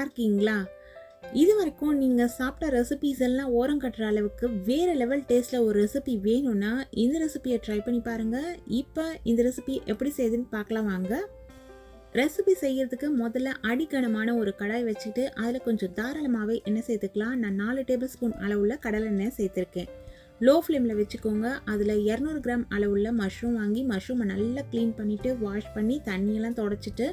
நல்லா இருக்கீங்களா? இது வரைக்கும் நீங்கள் சாப்பிட்ட ரெசிபீஸ் எல்லாம் ஓரம் கட்டுற அளவுக்கு வேறு லெவல் டேஸ்ட்டில் ஒரு ரெசிபி வேணும்னா இந்த ரெசிபியை ட்ரை பண்ணி பாருங்கள் இப்போ இந்த ரெசிபி எப்படி செய்யுதுன்னு பார்க்கலாம் வாங்க. ரெசிபி செய்யறதுக்கு முதல்ல அடிக்கனமான ஒரு கடாய் வச்சுட்டு அதில் கொஞ்சம் தாராளமாகவே எண்ணெய் சேர்த்துக்கலாம். நான் நாலு டேபிள் ஸ்பூன் அளவுள்ள கடலெண்ணெய் சேர்த்துருக்கேன். லோ ஃப்ளேமில் வச்சுக்கோங்க. அதில் இரநூறு கிராம் அளவுள்ள மஷ்ரூம் வாங்கி மஷ்ரூமை நல்லா க்ளீன் பண்ணிவிட்டு வாஷ் பண்ணி தண்ணியெல்லாம் தொடச்சிட்டு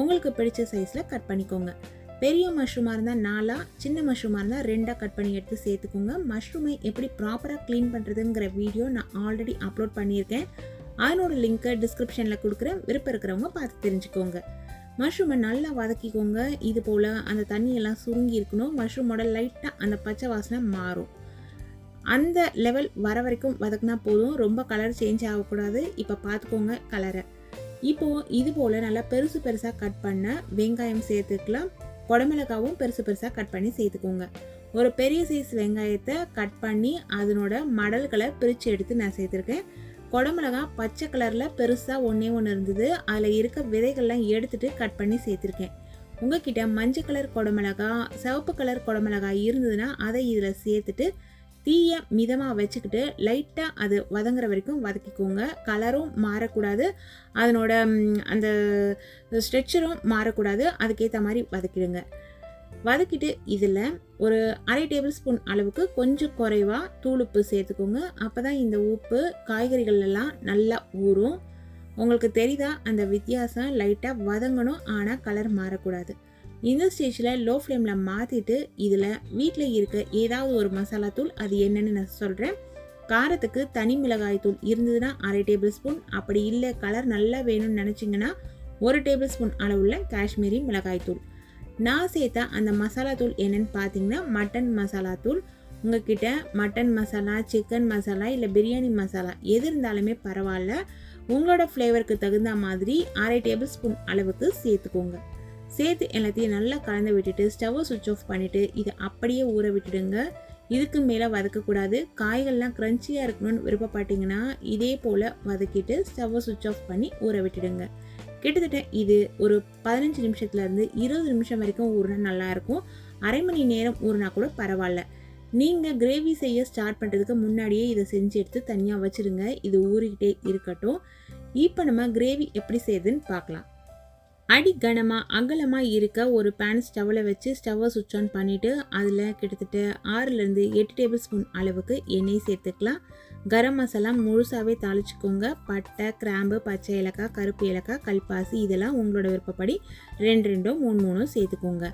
உங்களுக்கு பிடிச்ச சைஸில் கட் பண்ணிக்கோங்க. பெரிய மஷ்ரூமாக இருந்தால் நாலாக சின்ன மஷ்ரூமாக இருந்தால் ரெண்டாக கட் பண்ணி எடுத்து சேர்த்துக்கோங்க. மஷ்ரூமை எப்படி ப்ராப்பராக க்ளீன் பண்ணுறதுங்கிற வீடியோ நான் ஆல்ரெடி அப்லோட் பண்ணியிருக்கேன். அதனோட லிங்க்கை டிஸ்கிரிப்ஷனில் கொடுக்குறேன். விருப்பம் இருக்கிறவங்க பார்த்து தெரிஞ்சுக்கோங்க. மஷ்ரூமை நல்லா வதக்கிக்கோங்க. இது போல் அந்த தண்ணியெல்லாம் சுருங்கி இருக்கணும். மஷ்ரூமோட லைட்டாக அந்த பச்சை வாசனை மாறும். அந்த லெவல் வர வரைக்கும் வதக்குனா போதும். ரொம்ப கலர் சேஞ்ச் ஆகக்கூடாது. இப்போ பார்த்துக்கோங்க கலரை இப்போது இது போல் நல்லா பெருசு பெருசாக கட் பண்ண வெங்காயம் சேர்த்துக்கலாம். குடமிளகாவும் பெருசு பெருசாக கட் பண்ணி சேர்த்துக்கோங்க. ஒரு பெரிய சைஸ் வெங்காயத்தை கட் பண்ணி அதனோட மடல்களை பிரித்து எடுத்து நான் சேர்த்துருக்கேன். குடமிளகா பச்சை கலரில் பெருசாக ஒன்றே ஒன்று இருந்தது. அதில் இருக்க விதைகள்லாம் எடுத்துட்டு கட் பண்ணி சேர்த்துருக்கேன். உங்ககிட்ட மஞ்சள் கலர் குடமிளகா சிவப்பு கலர் குடமிளகா இருந்ததுன்னா அதை இதில் சேர்த்துட்டு தீயை மிதமாக வச்சுக்கிட்டு லைட்டாக அது வதங்குற வரைக்கும் வதக்கிக்கோங்க. கலரும் மாறக்கூடாது. அதனோட அந்த ஸ்ட்ரெச்சரும் மாறக்கூடாது. அதுக்கேற்ற மாதிரி வதக்கிடுங்க. வதக்கிட்டு இதில் ஒரு அரை டேபிள் ஸ்பூன் அளவுக்கு கொஞ்சம் குறைவாக தூளுப்பு சேர்த்துக்கோங்க. அப்போ தான் இந்த உப்பு காய்கறிகளெல்லாம் நல்லா ஊறும். உங்களுக்கு தெரியுதா அந்த வித்தியாசம்? லைட்டாக வதங்கணும். ஆனால் கலர் மாறக்கூடாது. இந்த ஸ்டேஜில் லோ ஃப்ளேமில் மாற்றிட்டு இதில் வீட்டில் இருக்க ஏதாவது ஒரு மசாலா தூள் அது என்னென்னு நான் சொல்கிறேன் காரத்துக்கு தனி மிளகாய் தூள் இருந்ததுன்னா அரை டேபிள் ஸ்பூன் அப்படி இல்லை கலர் நல்லா வேணும்னு நினச்சிங்கன்னா ஒரு டேபிள் ஸ்பூன் அளவுள்ள காஷ்மீரி மிளகாய் தூள். நான் சேர்த்த அந்த மசாலா தூள் என்னன்னு பார்த்தீங்கன்னா மட்டன் மசாலா தூள். உங்ககிட்ட மட்டன் மசாலா சிக்கன் மசாலா இல்லை பிரியாணி மசாலா எது இருந்தாலுமே பரவாயில்ல. உங்களோட ஃப்ளேவருக்கு தகுந்த மாதிரி அரை டேபிள் ஸ்பூன் அளவுக்கு சேர்த்துக்கோங்க. சேர்த்து எல்லாத்தையும் நல்லா கலந்து விட்டுட்டு ஸ்டவ்வை சுவிட்ச் ஆஃப் பண்ணிவிட்டு இதை அப்படியே ஊற விட்டுடுங்க. இதுக்கு மேலே வதக்கக்கூடாது. காய்கள்லாம் க்ரன்ச்சியாக இருக்கணும்னு விருப்பப்பட்டீங்கன்னா இதே போல் வதக்கிட்டு ஸ்டவ்வை சுவிட்ச் ஆஃப் பண்ணி ஊற விட்டுடுங்க. கிட்டத்தட்ட இது ஒரு பதினஞ்சு நிமிஷத்துலேருந்து இருபது நிமிஷம் வரைக்கும் ஊறினா நல்லாயிருக்கும் அரை மணி நேரம் ஊறினா கூட பரவாயில்ல. நீங்கள் கிரேவி செய்ய ஸ்டார்ட் பண்ணுறதுக்கு முன்னாடியே இதை செஞ்சு எடுத்து தனியாக வச்சுருங்க. இது ஊறிக்கிட்டே இருக்கட்டும். இப்போ நம்ம கிரேவி எப்படி செய்யுதுன்னு பார்க்கலாம். அடி கனமாக அகலமாக இருக்க ஒரு பேன் ஸ்டவ்வில் வச்சு ஸ்டவ்வை சுவிட்ச் ஆன் பண்ணிவிட்டு அதில் கிட்டத்தட்ட ஆறுலேருந்து எட்டு டேபிள் ஸ்பூன் அளவுக்கு எண்ணெய் சேர்த்துக்கலாம். கரம் மசாலா முழுசாகவே தாளிச்சுக்கோங்க. பட்டை கிராம்பு பச்சை ஏலக்காய் கருப்பு ஏலக்காய் கல்பாசி இதெல்லாம் உங்களோட விருப்பப்படி ரெண்டு ரெண்டோ மூணு மூணோ சேர்த்துக்கோங்க.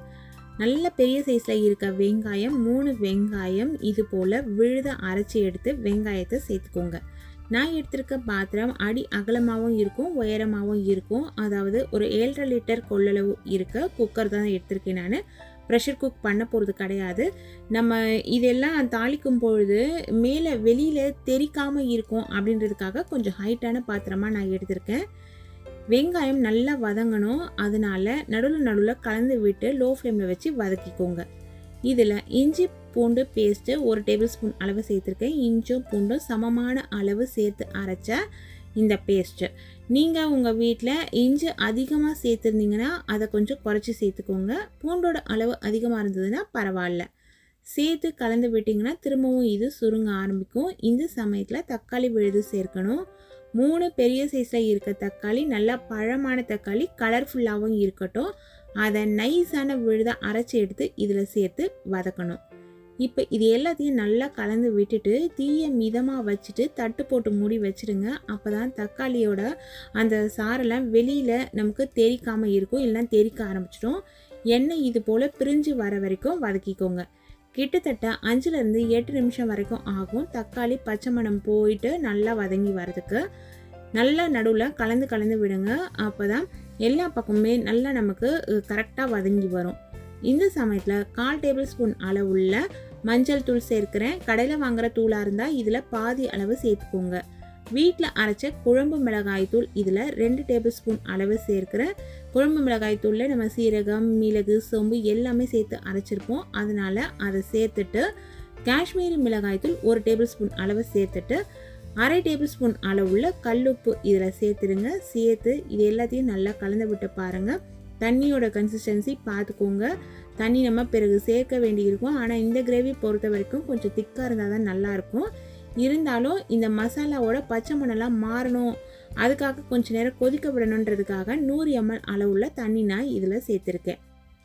நல்ல பெரிய சைஸில் இருக்க வெங்காயம் மூணு வெங்காயம் இது போல் விழுத அரைச்சி எடுத்து வெங்காயத்தை சேர்த்துக்கோங்க. நான் எடுத்திருக்க பாத்திரம் அடி அகலமாகவும் இருக்கும் உயரமாகவும் இருக்கும். அதாவது ஒரு ஏழரை லிட்டர் கொள்ளளவு இருக்க குக்கர் தான் எடுத்திருக்கேன் நான். ப்ரெஷர் குக் பண்ண போகிறது கிடையாது. நம்ம இதெல்லாம் தாளிக்கும் பொழுது மேலே வெளியில் தெரிக்காமல் இருக்கும் அப்படின்றதுக்காக கொஞ்சம் ஹைட்டான பாத்திரமாக நான் எடுத்திருக்கேன். வெங்காயம் நல்லா வதங்கணும். அதனால நடுவில் நடுவில் கலந்து விட்டு லோ ஃப்ளேமில் வச்சு வதக்கிக்கோங்க. இதில் இஞ்சி பூண்டு பேஸ்ட்டு ஒரு டேபிள் ஸ்பூன் அளவு சேர்த்துருக்கேன். இஞ்சும் பூண்டும் சமமான அளவு சேர்த்து அரைச்ச இந்த பேஸ்ட்டு நீங்கள் உங்கள் வீட்டில் இஞ்சி அதிகமாக சேர்த்துருந்தீங்கன்னா அதை கொஞ்சம் குறைச்சி சேர்த்துக்கோங்க. பூண்டோட அளவு அதிகமாக இருந்ததுன்னா பரவாயில்ல. சேர்த்து கலந்து விட்டிங்கன்னா திரும்பவும் இது சுருங்க ஆரம்பிக்கும். இந்த சமயத்தில் தக்காளி விழுது சேர்க்கணும். மூணு பெரிய சைஸில் இருக்க தக்காளி நல்லா பழமான தக்காளி கலர்ஃபுல்லாகவும் இருக்கட்டும். அதை நைஸான விழுதை அரைச்சி எடுத்து இதில் சேர்த்து வதக்கணும். இப்போ இது எல்லாத்தையும் நல்லா கலந்து விட்டுட்டு தீயை மிதமாக வச்சுட்டு தட்டு போட்டு மூடி வச்சுடுங்க. அப்போ தான் தக்காளியோட அந்த சாரெல்லாம் வெளியில் நமக்கு தெரிக்காமல் இருக்கும். இல்லைன்னா தெரிக்க ஆரம்பிச்சிடும். எண்ணெய் இது போல் பிரிஞ்சு வர வரைக்கும் வதக்கிக்கோங்க. கிட்டத்தட்ட அஞ்சுலேருந்து எட்டு நிமிஷம் வரைக்கும் ஆகும். தக்காளி பச்சை மணம் போயிட்டு நல்லா வதங்கி வரதுக்கு நல்லா நடுவில் கலந்து கலந்து விடுங்க. அப்போ தான் எல்லா பக்கமுமே நல்லா நமக்கு கரெக்டாக வதங்கி வரும். இந்த சமயத்தில் கால் டேபிள் ஸ்பூன் அளவுள்ள மஞ்சள் தூள் சேர்க்கிறேன். கடையில் வாங்குற தூளாக இருந்தால் இதில் பாதி அளவு சேர்த்துக்கோங்க. வீட்டில் அரைச்ச குழம்பு மிளகாய் தூள் இதில் ரெண்டு டேபிள் ஸ்பூன் அளவு சேர்க்கிறேன் குழம்பு மிளகாய் தூளில் நம்ம சீரகம் மிளகு சோம்பு எல்லாமே சேர்த்து அரைச்சிருப்போம். அதனால் அதை சேர்த்துட்டு காஷ்மீரி மிளகாய் தூள் ஒரு டேபிள் ஸ்பூன் அளவு சேர்த்துட்டு அரை டேபிள் ஸ்பூன் அளவுள்ள கல்லுப்பு இதில் சேர்த்துடுங்க. சேர்த்து இது எல்லாத்தையும் நல்லா கலந்து விட்டு பாருங்கள் தண்ணியோட கன்சிஸ்டன்சி பார்த்துக்கோங்க தண்ணி நம்ம பிறகு சேர்க்க வேண்டியிருக்கும். ஆனால் இந்த கிரேவி பொறுத்த வரைக்கும் கொஞ்சம் திக்காக இருந்தால் தான் நல்லாயிருக்கும். இருந்தாலும் இந்த மசாலாவோட பச்சை மணலாம் மாறணும். அதுக்காக கொஞ்சம் நேரம் கொதிக்க விடணுன்றதுக்காக நூறு எம்எல் அளவுள்ள தண்ணி நான் இதில் சேர்த்துருக்கேன்.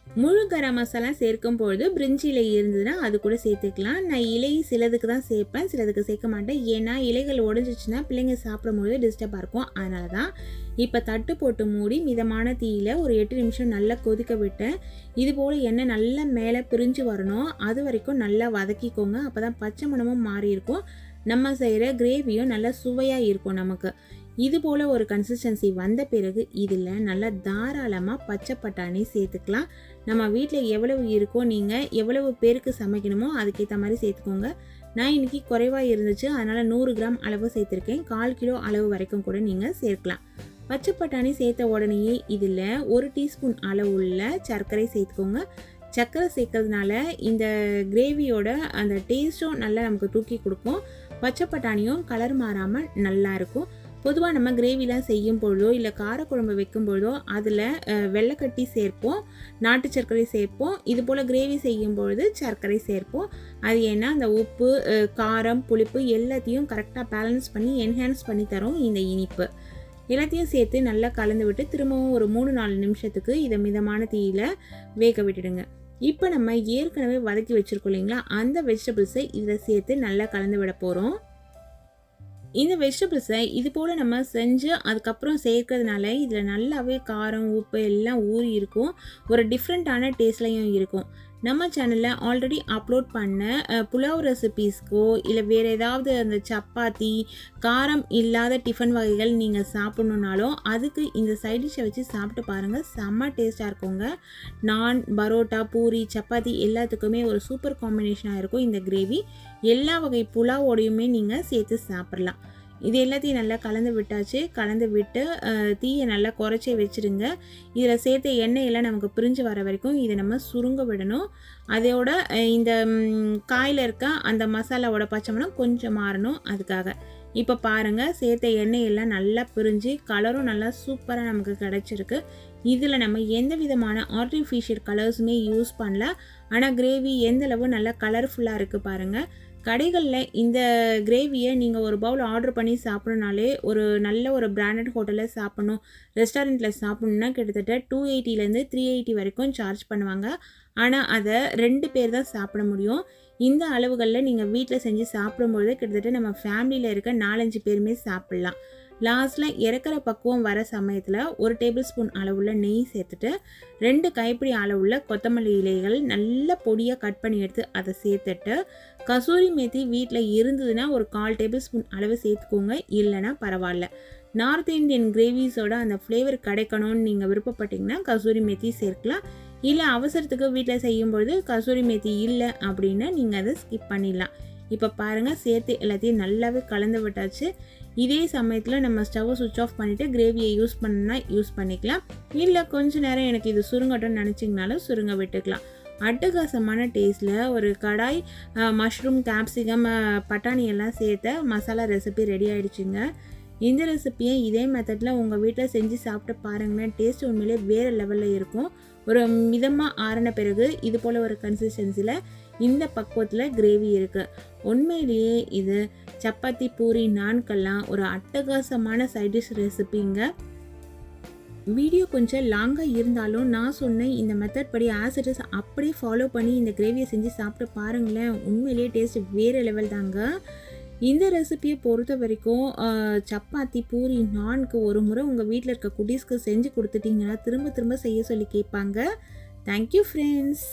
முழு கரம் மசாலா சேர்க்கும் பொழுது பிரிஞ்சி இலை இருந்ததுன்னா அது கூட சேர்த்துக்கலாம். நான் இலை சிலதுக்கு தான் சேர்ப்பேன் சிலதுக்கு சேர்க்க மாட்டேன். ஏன்னா இலைகள் உடஞ்சிச்சுன்னா பிள்ளைங்க சாப்பிடும்பொழுது டிஸ்டர்பாக இருக்கும். அதனால தான் இப்போ தட்டு போட்டு மூடி மிதமான தீயில் ஒரு எட்டு நிமிஷம் நல்லா கொதிக்க விட்டேன். இது போல் எண்ணெய் நல்லா மேலே பிரிஞ்சு வரணும். அது வரைக்கும் நல்லா வதக்கிக்கோங்க. அப்போ தான் பச்சை மணமும் மாறி இருக்கும். நம்ம செய்கிற கிரேவியும் நல்லா சுவையாக இருக்கும் நமக்கு. இது போல் ஒரு கன்சிஸ்டன்சி வந்த பிறகு இதில் நல்லா தாராளமாக பச்சை பட்டாணி சேர்த்துக்கலாம். நம்ம வீட்டில் எவ்வளவு இருக்கோ நீங்கள் எவ்வளவு பேருக்கு சமைக்கணுமோ அதுக்கேற்ற மாதிரி சேர்த்துக்கோங்க. நான் இன்றைக்கி குறைவாக இருந்துச்சு அதனால் நூறு கிராம் அளவு சேர்த்துருக்கேன். கால் கிலோ அளவு வரைக்கும் கூட நீங்கள் சேர்க்கலாம். பச்சை பட்டாணி சேர்த்த உடனேயே இதில் ஒரு டீஸ்பூன் அளவுள்ள சர்க்கரை சேர்த்துக்கோங்க. சர்க்கரை சேர்க்கறதுனால இந்த கிரேவியோட அந்த டேஸ்ட்டும் நல்லா நமக்கு தூக்கி கொடுக்கும். பச்சை பட்டாணியும் கலர் மாறாமல் நல்லாயிருக்கும் பொதுவாக நம்ம கிரேவிலாம் செய்யும் பொழுதோ இல்லை காரக்குழம்பு வைக்கும் பொழுதோ அதில் வெள்ளைக்கட்டி சேர்ப்போம் நாட்டு சர்க்கரை சேர்ப்போம். இது போல் கிரேவி செய்யும் பொழுது சர்க்கரை சேர்ப்போம். அது ஏன்னா அந்த உப்பு காரம் புளிப்பு எல்லாத்தையும் கரெக்டாக பேலன்ஸ் பண்ணி என்ஹான்ஸ் பண்ணி தரும் இந்த இனிப்பு. எல்லாத்தையும் சேர்த்து நல்லா கலந்து விட்டு திரும்பவும் ஒரு மூணு நாலு நிமிஷத்துக்கு இதை மிதமான தீயில் வேக விட்டுடுங்க. இப்போ நம்ம ஏற்கனவே வதக்கி வச்சுருக்கோம் இல்லைங்களா? அந்த வெஜிடபிள்ஸை இதில் சேர்த்து நல்லா கலந்து விட போகிறோம் இந்த வெஜிடபிள்ஸை இது போல் நம்ம செஞ்சு அதுக்கப்புறம் சேர்க்கறதுனால இதில் நல்லாவே காரம் உப்பு எல்லாம் ஊறி இருக்கும். ஒரு டிஃப்ரெண்ட்டான டேஸ்ட்லையும் இருக்கும். நம்ம சேனலில் ஆல்ரெடி அப்லோட் பண்ண புலாவ் ரெசிபீஸ்க்கோ இல்லை வேறு ஏதாவது அந்த சப்பாத்தி காரம் இல்லாத டிஃபன் வகைகள் நீங்கள் சாப்பிட்ணுன்னாலும் அதுக்கு இந்த சைட் டிஷ்ஷை வச்சு சாப்பிட்டு பாருங்கள் செம்ம டேஸ்ட்டாக இருக்குங்க. நான் பரோட்டா பூரி சப்பாத்தி எல்லாத்துக்குமே ஒரு சூப்பர் காம்பினேஷனாக இருக்கும். இந்த கிரேவி எல்லா வகை புலாவோடையுமே நீங்கள் சேர்த்து சாப்பிட்லாம். இது எல்லாத்தையும் நல்லா கலந்து விட்டாச்சு. கலந்து விட்டு தீயை நல்லா குறைச்சி வச்சுருங்க. இதில் சேர்த்த எண்ணெயெல்லாம் நமக்கு பிரிஞ்சு வர வரைக்கும் இதை நம்ம சுருங்க விடணும். அதோட இந்த காயில் இருக்க அந்த மசாலாவோட பச்சைமணம் கொஞ்சம் மாறணும் அதுக்காக. இப்போ பாருங்கள் சேர்த்த எண்ணெயெல்லாம் நல்லா பிரிஞ்சு கலரும் நல்லா சூப்பராக நமக்கு கிடச்சிருக்கு. இதில் நம்ம எந்த விதமான ஆர்டிஃபிஷியல் கலர்ஸுமே யூஸ் பண்ணல. ஆனால் கிரேவி எந்தளவு நல்லா கலர்ஃபுல்லாக இருக்குது பாருங்கள் கடைகளில் இந்த கிரேவியை நீங்கள் ஒரு பவுல் ஆர்டர் பண்ணி சாப்பிட்றனாலே ஒரு நல்ல ஒரு பிராண்டட் ஹோட்டலில் சாப்பிட்ணும் ரெஸ்டாரண்ட்டில் சாப்பிட்ணுன்னா கிட்டத்தட்ட டூ எயிட்டிலேருந்து த்ரீ எயிட்டி வரைக்கும் சார்ஜ் பண்ணுவாங்க. ஆனால் அதை ரெண்டு பேர் தான் சாப்பிட முடியும். இந்த அளவுகளில் நீங்கள் வீட்டில் செஞ்சு சாப்பிடும்பொழுது கிட்டத்தட்ட நம்ம ஃபேமிலியில் இருக்க நாலஞ்சு பேருமே சாப்பிட்லாம். லாஸ்ட்டில் இறக்குற பக்குவம் வர சமயத்தில் ஒரு டேபிள் ஸ்பூன் அளவுள்ள நெய் சேர்த்துட்டு ரெண்டு கைப்பிடி அளவுள்ள கொத்தமல்லி இலைகள் நல்ல பொடியாக கட் பண்ணி எடுத்து அதை சேர்த்துட்டு கசூரி மேத்தி வீட்டில் இருந்ததுன்னா ஒரு கால் டேபிள் ஸ்பூன் அளவு சேர்த்துக்கோங்க. இல்லைன்னா பரவாயில்ல. நார்த் இந்தியன் கிரேவிஸோட அந்த ஃப்ளேவர் கிடைக்கணும்னு நீங்கள் விருப்பப்பட்டீங்கன்னா கசூரி மேத்தி சேர்க்கலாம். இல்லை அவசரத்துக்கு வீட்டில் செய்யும்பொழுது கசூரி மேத்தி இல்லை அப்படின்னா நீங்கள் அதை ஸ்கிப் பண்ணிடலாம். இப்போ பாருங்கள் சேர்த்து எல்லாத்தையும் நல்லாவே கலந்து விட்டாச்சு. இதே சமயத்தில் நம்ம ஸ்டவ்வை சுவிச் ஆஃப் பண்ணிவிட்டு கிரேவியை யூஸ் பண்ணால் யூஸ் பண்ணிக்கலாம். இல்லை கொஞ்சம் நேரம் எனக்கு இது சுருங்கட்டும்னு நினச்சிங்கனாலும் சுருங்க விட்டுக்கலாம். அட்டகாசமான டேஸ்ட்டில் ஒரு கடாய் மஷ்ரூம் கேப்சிகம் பட்டாணி எல்லாம் சேர்த்த மசாலா ரெசிபி ரெடி ஆகிடுச்சிங்க இந்த ரெசிப்பியை இதே மெத்தடில் உங்கள் வீட்டில் செஞ்சு சாப்பிட்டு பாருங்களேன். டேஸ்ட் உண்மையிலே வேறு லெவலில் இருக்கும். ஒரு மிதமாக ஆறின பிறகு இது போல் ஒரு கன்சிஸ்டன்சியில் இந்த பக்குவத்தில் கிரேவி இருக்குது உண்மையிலேயே இது சப்பாத்தி பூரி நான்கெல்லாம் ஒரு அட்டகாசமான சைடிஷ் ரெசிபிங்க வீடியோ கொஞ்சம் லாங்காக இருந்தாலும் நான் சொன்ன இந்த மெத்தட் படி ஆசிடஸ் அப்படியே ஃபாலோ பண்ணி இந்த கிரேவியை செஞ்சு சாப்பிட்டு பாருங்களேன். உண்மையிலேயே டேஸ்ட் வேறு லெவல் தாங்க. இந்த ரெசிபியை பொறுத்த வரைக்கும் சப்பாத்தி பூரி நான்கு ஒரு முறை உங்கள் வீட்டில் இருக்க குட்டீஸ்க்கு செஞ்சு கொடுத்துட்டிங்கன்னா திரும்ப திரும்ப செய்ய சொல்லி கேட்பாங்க. Thank you friends